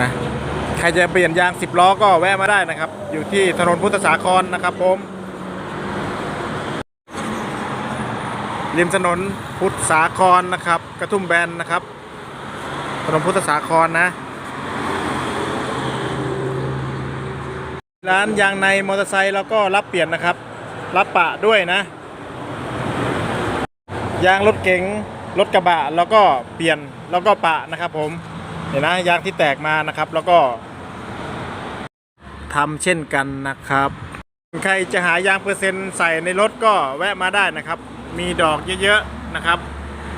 นะใครจะเปลี่ยนยาง10ล้อก็แวะมาได้นะครับ อยู่ที่ถนนพุทธสาครนะครับผมริมถนนพุทธสาครนะครับ กระทุ่มแบนนะครับ ถนนพุทธสาครนะ ร้านยางในมอเตอร์ไซค์เราก็รับเปลี่ยนนะครับ รับปะด้วยนะ ยางรถเก๋งรถกระบะแล้วก็เปลี่ยนแล้วก็ปะนะครับผม เห็นนะยางที่แตกมานะครับ แล้วก็ทำเช่นกันนะครับ ใครจะหายางเปอร์เซ็นต์ใส่ในรถก็แวะมาได้นะครับ มีดอกเยอะๆนะครับ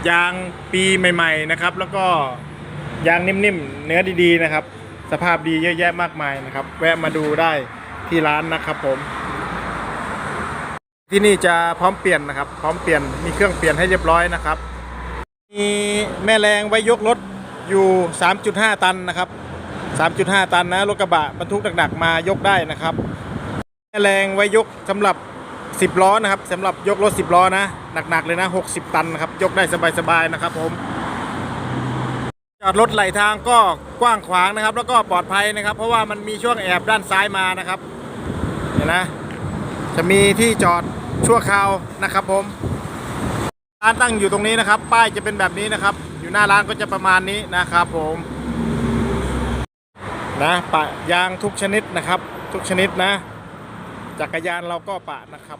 ยางปีใหม่ ๆนะครับ แล้วก็ยางนิ่มๆ เนื้อดีๆนะครับ สภาพดีเยอะแยะมากมายนะครับ แวะมาดูได้ที่ร้านนะครับผม ที่นี่จะพร้อมเปลี่ยนนะครับ พร้อมเปลี่ยนมีเครื่องเปลี่ยนให้เรียบร้อยนะครับ มีแม่แรงไว้ยกรถ อยู่ 3.5 ตันนะครับ 3.5 ตันนะรถกระบะบรรทุกหนักๆมายกได้นะครับแม่แรงไว้ยกสำหรับ 10 ล้อนะครับสำหรับยกรถ 10 ล้อนะหนักๆเลยนะ 60 ตันนะครับยกได้สบายๆนะครับผมจอดรถไหลทางก็กว้างขวางนะครับ แล้วก็ปลอดภัยนะครับ เพราะว่ามันมีช่วงแอบด้านซ้ายมานะครับเห็นนะ จะมีที่จอดชั่วคราวนะครับผมร้านตั้งอยู่ตรงนี้นะครับ ป้ายจะเป็นแบบนี้นะครับ หน้าร้านก็จะประมาณนี้นะครับผมนะปะยางทุกชนิดนะครับ ทุกชนิดนะ จักรยานเราก็ปะนะครับ